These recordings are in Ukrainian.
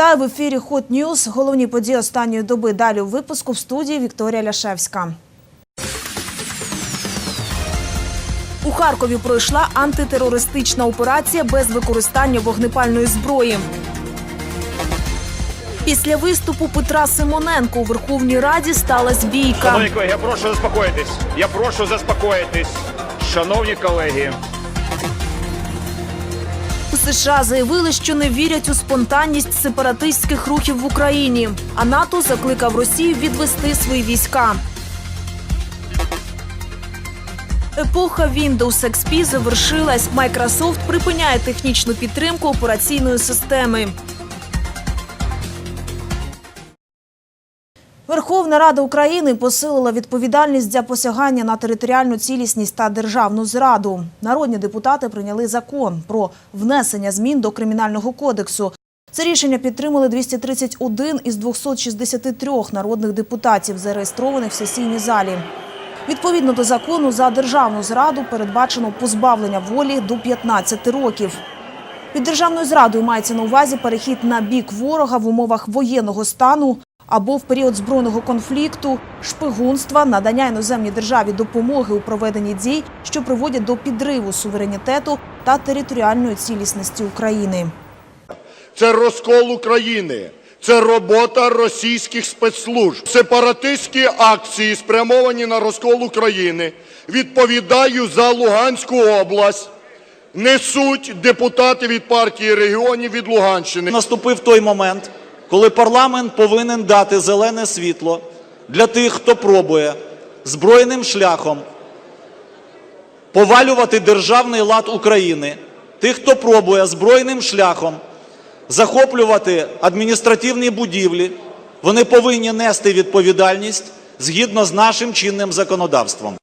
Вітаю в ефірі Hot News. Головні події останньої доби. Далі у випуску в студії Вікторія Ляшевська. У Харкові пройшла антитерористична операція без використання вогнепальної зброї. Після виступу Петра Симоненко у Верховній Раді сталася бійка. Шановні колеги, я прошу заспокоїтись. Я прошу заспокоїтись. Шановні колеги, США заявили, що не вірять у спонтанність сепаратистських рухів в Україні. А НАТО закликав Росію відвести свої війська. Епоха Windows XP завершилась. Microsoft припиняє технічну підтримку операційної системи. Верховна Рада України посилила відповідальність за посягання на територіальну цілісність та державну зраду. Народні депутати прийняли закон про внесення змін до кримінального кодексу. Це рішення підтримали 231 із 263 народних депутатів, зареєстрованих в сесійній залі. Відповідно до закону за державну зраду передбачено позбавлення волі до 15 років. Під державною зрадою мається на увазі перехід на бік ворога в умовах воєнного стану або в період збройного конфлікту, шпигунства, надання іноземній державі допомоги у проведенні дій, що приводять до підриву суверенітету та територіальної цілісності України. Це розкол України. Це робота російських спецслужб. Сепаратистські акції, спрямовані на розкол України. Відповідаю за Луганську область. Несуть депутати від партії регіонів від Луганщини. Наступив той момент, коли парламент повинен дати зелене світло для тих, хто пробує збройним шляхом повалювати державний лад України, тих, хто пробує збройним шляхом захоплювати адміністративні будівлі, вони повинні нести відповідальність згідно з нашим чинним законодавством.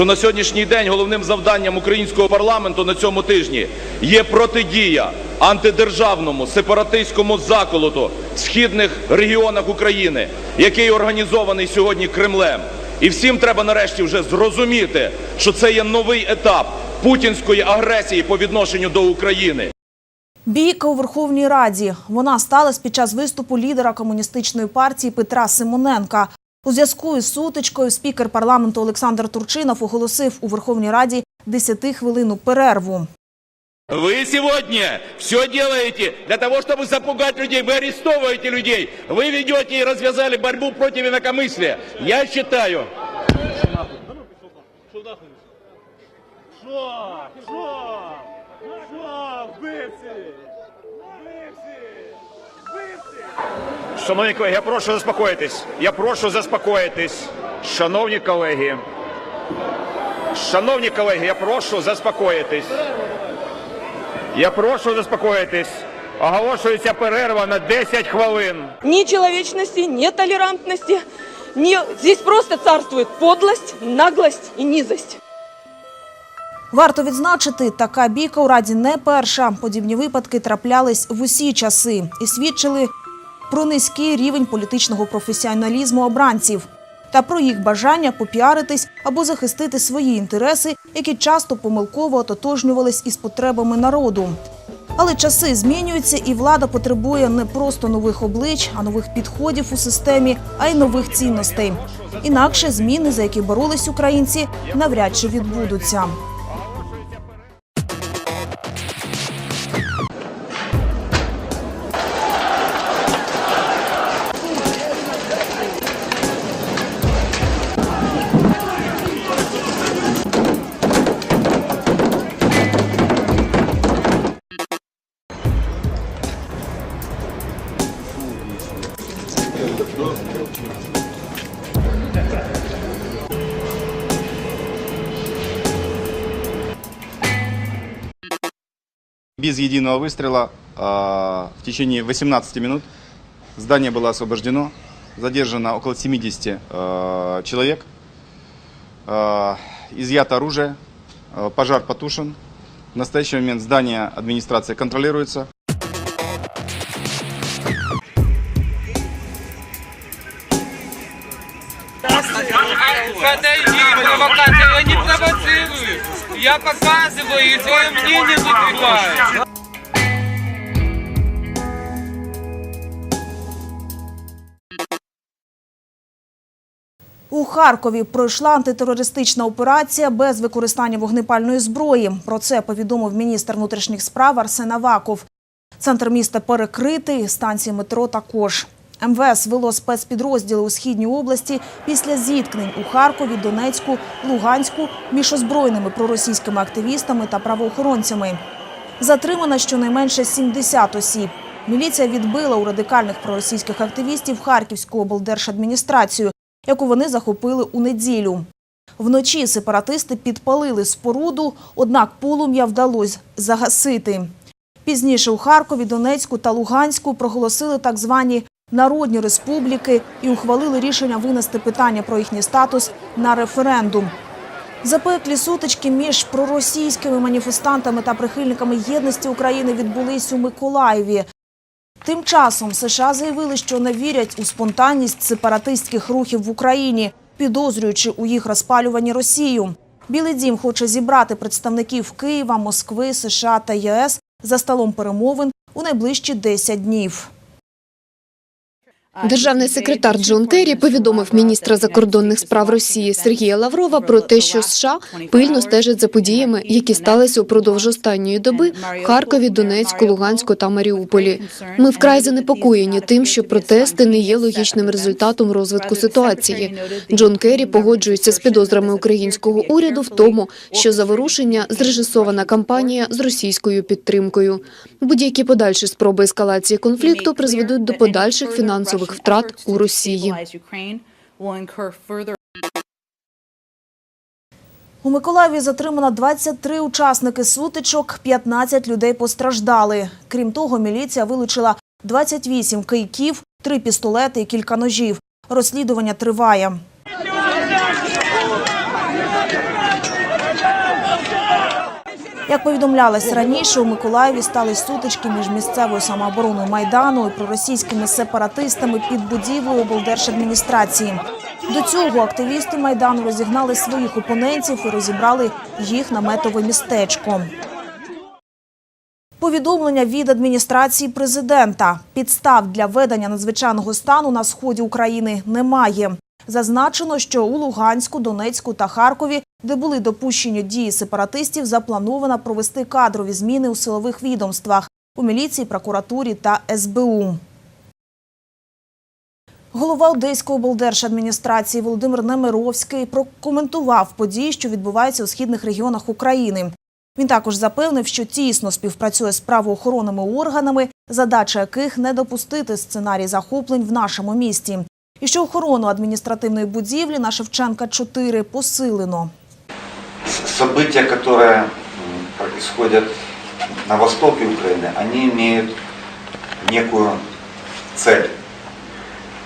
На сьогоднішній день головним завданням українського парламенту на цьому тижні є протидія антидержавному сепаратистському заколоту в східних регіонах України, який організований сьогодні Кремлем. І всім треба нарешті вже зрозуміти, що це є новий етап путінської агресії по відношенню до України. Бійка у Верховній Раді. Вона сталася під час виступу лідера комуністичної партії Петра Симоненка. У зв'язку із сутичкою спікер парламенту Олександр Турчинов оголосив у Верховній Раді 10-хвилинну перерву. Вы сегодня все делаете для того, чтобы запугать людей. Вы арестовываете людей. Вы ведете и развязали борьбу против инакомыслия. Я считаю, Шановні колеги, я прошу заспокоїтись. Я прошу заспокоїтись. Шановні колеги. Шановні колеги, я прошу заспокоїтись. Я прошу заспокоїтись. Оголошується перерва на 10 хвилин. ни человечности, ни толерантности. Ни... Здесь просто царствует подлость, наглость и низость. Варто відзначити, така бійка у Раді не перша. Подібні випадки траплялись в усі часи і свідчили про низький рівень політичного професіоналізму обранців та про їх бажання попіаритись або захистити свої інтереси, які часто помилково ототожнювались із потребами народу. Але часи змінюються, і влада потребує не просто нових облич, а нових підходів у системі, а й нових цінностей. Інакше зміни, за які боролись українці, навряд чи відбудуться. Без единого выстрела а, в течение 18 минут здание было освобождено. Задержано около 70 а, человек. А, изъято оружие. Пожар потушен. В настоящий момент здание администрации контролируется. подожди, провокация, я не провоцирую. Я показываю и свое мнение выдвигаю. У Харкові пройшла антитерористична операція без використання вогнепальної зброї. Про це повідомив міністр внутрішніх справ Арсен Аваков. Центр міста перекритий, станції метро також. МВС вело спецпідрозділи у східній області після зіткнень у Харкові, Донецьку, Луганську між озброєними проросійськими активістами та правоохоронцями. Затримано щонайменше 70 осіб. Міліція відбила у радикальних проросійських активістів Харківську облдержадміністрацію, яку вони захопили у неділю. Вночі сепаратисти підпалили споруду, однак полум'я вдалося загасити. Пізніше у Харкові, Донецьку та Луганську проголосили так звані народні республіки і ухвалили рішення винести питання про їхній статус на референдум. Запеклі сутички між проросійськими маніфестантами та прихильниками єдності України відбулись у Миколаєві. Тим часом США заявили, що не вірять у спонтанність сепаратистських рухів в Україні, підозрюючи у їх розпалюванні Росію. Білий дім хоче зібрати представників Києва, Москви, США та ЄС за столом перемовин у найближчі 10 днів. Державний секретар Джон Керрі повідомив міністра закордонних справ Росії Сергія Лаврова про те, що США пильно стежать за подіями, які сталися упродовж останньої доби в Харкові, Донецьку, Луганську та Маріуполі. Ми вкрай занепокоєні тим, що протести не є логічним результатом розвитку ситуації. Джон Керрі погоджується з підозрами українського уряду в тому, що заворушення зрежисована кампанія з російською підтримкою. Будь-які подальші спроби ескалації конфлікту призведуть до подальших фінансових втрат у Росії. У Миколаєві затримано 23 учасники сутичок, 15 людей постраждали. Крім того, міліція вилучила 28 кийків, 3 пістолети і кілька ножів. Розслідування триває. Як повідомлялось раніше, у Миколаєві стали сутички між місцевою самообороною Майдану і проросійськими сепаратистами під будівлею облдержадміністрації. До цього активісти Майдану розігнали своїх опонентів і розібрали їх наметове містечко. Повідомлення від адміністрації президента. Підстав для ведення надзвичайного стану на сході України немає. Зазначено, що у Луганську, Донецьку та Харкові, де були допущені дії сепаратистів, заплановано провести кадрові зміни у силових відомствах у міліції, прокуратурі та СБУ. Голова Одеської облдержадміністрації Володимир Немировський прокоментував події, що відбуваються у східних регіонах України. Він також запевнив, що тісно співпрацює з правоохоронними органами, задача яких не допустити сценарій захоплень в нашому місті. І що охорону адміністративної будівлі на Шевченка 4 посилено. С- события, которые м, происходят на востоке Украины, они имеют некую цель.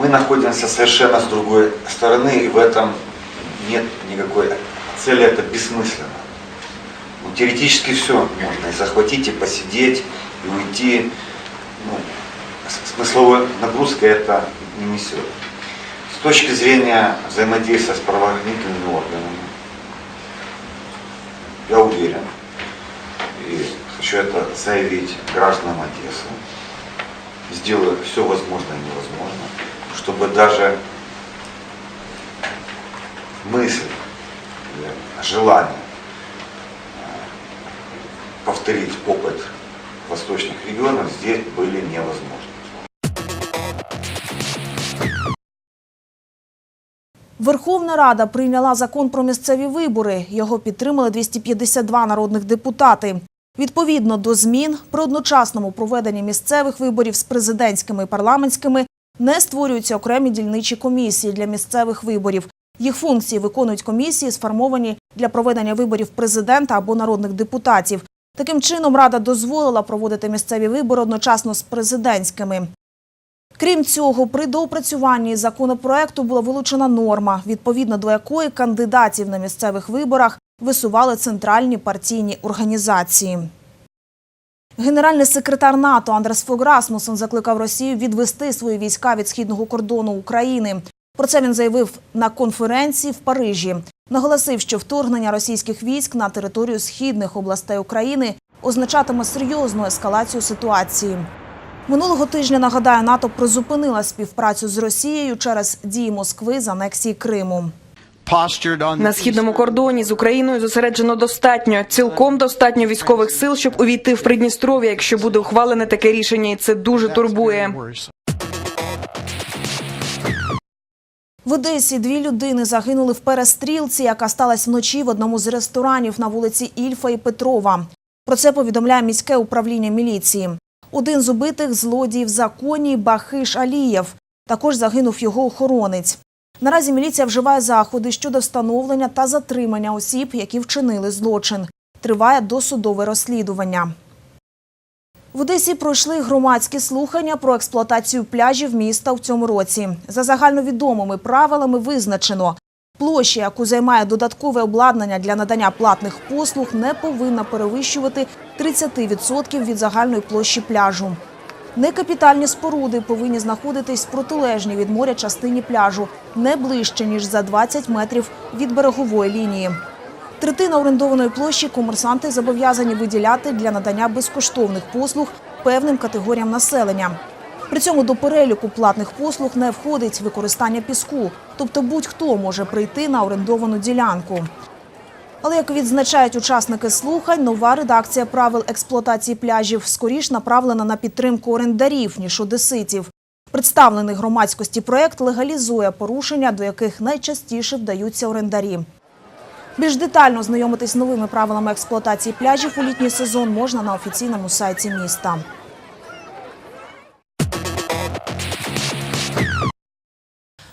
Мы находимся совершенно с другой стороны, и в этом нет никакой цели, это бессмысленно. Ну, теоретически все можно и захватить, и посидеть, и уйти. Ну, с- смысловой нагрузки это не несет. С точки зрения взаимодействия с правоохранительными органами, я уверен, и хочу это заявить гражданам Одессы, сделаю все возможное и невозможное, чтобы даже мысль, желание э, повторить опыт восточных регионов здесь были невозможны. Верховна Рада прийняла закон про місцеві вибори. Його підтримали 252 народних депутати. Відповідно до змін при одночасному проведенні місцевих виборів з президентськими і парламентськими не створюються окремі дільничі комісії для місцевих виборів. Їх функції виконують комісії, сформовані для проведення виборів президента або народних депутатів. Таким чином, Рада дозволила проводити місцеві вибори одночасно з президентськими. Крім цього, при доопрацюванні законопроекту була вилучена норма, відповідно до якої кандидатів на місцевих виборах висували центральні партійні організації. Генеральний секретар НАТО Андрес Фог Расмусен закликав Росію відвести свої війська від східного кордону України. Про це він заявив на конференції в Парижі. Наголосив, що вторгнення російських військ на територію східних областей України означатиме серйозну ескалацію ситуації. Минулого тижня, нагадаю, НАТО призупинила співпрацю з Росією через дії Москви з анексії Криму. На східному кордоні з Україною зосереджено достатньо, цілком достатньо військових сил, щоб увійти в Придністров'я, якщо буде ухвалене таке рішення, і це дуже турбує. В Одесі дві людини загинули в перестрілці, яка сталася вночі в одному з ресторанів на вулиці Ільфа і Петрова. Про це повідомляє міське управління міліції. Один з убитих злодій в законі Бахиш Алієв. Також загинув його охоронець. Наразі міліція вживає заходи щодо встановлення та затримання осіб, які вчинили злочин. Триває досудове розслідування. В Одесі пройшли громадські слухання про експлуатацію пляжів міста в цьому році. За загальновідомими правилами визначено, площа, яку займає додаткове обладнання для надання платних послуг, не повинна перевищувати 30% від загальної площі пляжу. Некапітальні споруди повинні знаходитись в протилежній від моря частині пляжу, не ближче ніж за 20 метрів від берегової лінії. Третина орендованої площі комерсанти зобов'язані виділяти для надання безкоштовних послуг певним категоріям населення. При цьому до переліку платних послуг не входить використання піску, тобто будь-хто може прийти на орендовану ділянку. Але як відзначають учасники слухань, нова редакція правил експлуатації пляжів скоріш направлена на підтримку орендарів ніж одеситів. Представлений громадськості проект легалізує порушення, до яких найчастіше вдаються орендарі. Більш детально знайомитись з новими правилами експлуатації пляжів у літній сезон можна на офіційному сайті міста.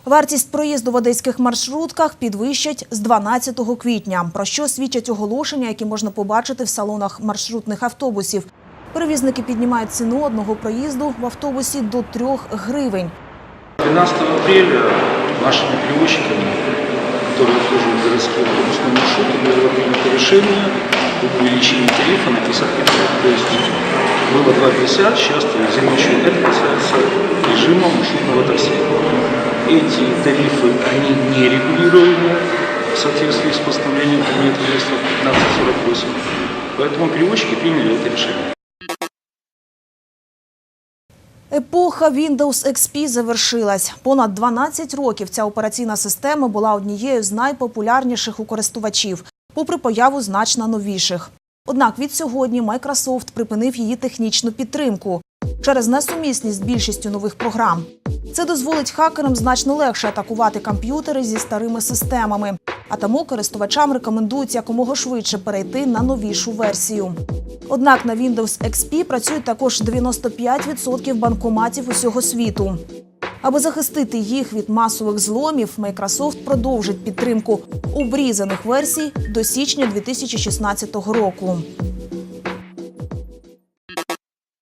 Вартість проїзду в одеських маршрутках підвищать з 12 квітня, про що свідчать оголошення, які можна побачити в салонах маршрутних автобусів. Перевізники піднімають ціну одного проїзду в автобусі до 3 гривень. 12 апреля нашими перевозчиками, которые обслуживают городские автобусные маршруты, было принято решение об увеличении тарифа на 50 копеек. То есть было 2,50, сейчас замечу, это касается режима маршрутного такси. Эти тарифы, они не регулируемы в соответствии с постановлением Кабинета министров 1548. Поэтому перевозчики приняли это решение. Епоха Windows XP завершилась. Понад 12 років ця операційна система була однією з найпопулярніших у користувачів, попри появу значно новіших. Однак від сьогодні Microsoft припинив її технічну підтримку через несумісність більшістю нових програм. Це дозволить хакерам значно легше атакувати комп'ютери зі старими системами. А тому користувачам рекомендують якомога швидше перейти на новішу версію. Однак на Windows XP працюють також 95% банкоматів усього світу. Аби захистити їх від масових зломів, Microsoft продовжить підтримку обрізаних версій до січня 2016 року.